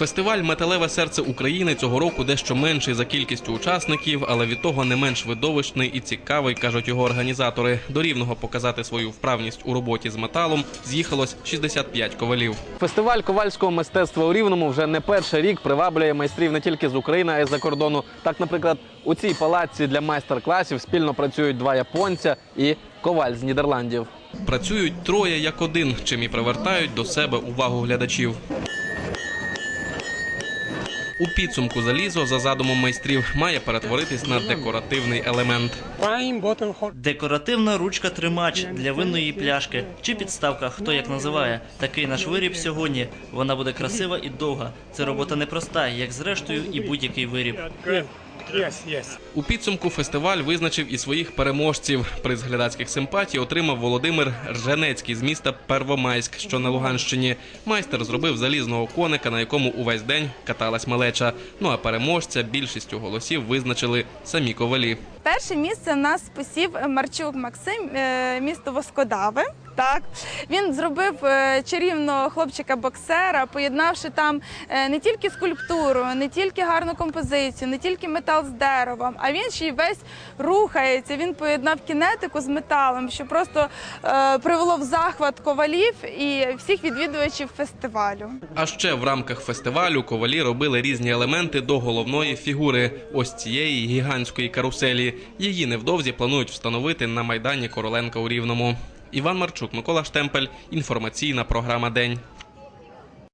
Фестиваль Металеве серце України цього року дещо менший за кількістю учасників, але від того не менш видовищний і цікавий, кажуть його організатори. До рівного показати свою вправність у роботі з металом з'їхалось 65 ковалів. Фестиваль ковальського мистецтва у Рівному вже не перший рік приваблює майстрів не тільки з України, а й з-за кордону. Так, наприклад, у цій палаці для майстер-класів спільно працюють два японця і коваль з Нідерландів. Працюють троє як один, чим і привертають до себе увагу глядачів. У підсумку залізо за задумом майстрів має перетворитись на декоративний елемент. Декоративна ручка-тримач для винної пляшки чи підставка, хто як називає. Такий наш виріб сьогодні. Вона буде красива і довга. Це робота непроста, як зрештою і будь-який виріб. Good. Yes, yes. У підсумку фестиваль визначив і своїх переможців. Приз глядацьких симпатій отримав Володимир Рженецький з міста Первомайськ, що на Луганщині. Майстер зробив залізного коника, на якому увесь день каталась малеча. Ну а переможця більшістю голосів визначили самі ковалі. Перше місце в нас посів Марчук Максим, е, місто Воскодави. Так він зробив е, чарівного хлопчика-боксера, поєднавши там е, не тільки скульптуру, не тільки гарну композицію, не тільки метал з деревом, а він ще й весь рухається. Він поєднав кінетику з металом, що просто е, привело в захват ковалів і всіх відвідувачів фестивалю. А ще в рамках фестивалю ковалі робили різні елементи до головної фігури ось цієї гігантської каруселі. Її невдовзі планують встановити на майдані Короленка у Рівному. Іван Марчук, Микола Штемпель. Інформаційна програма День.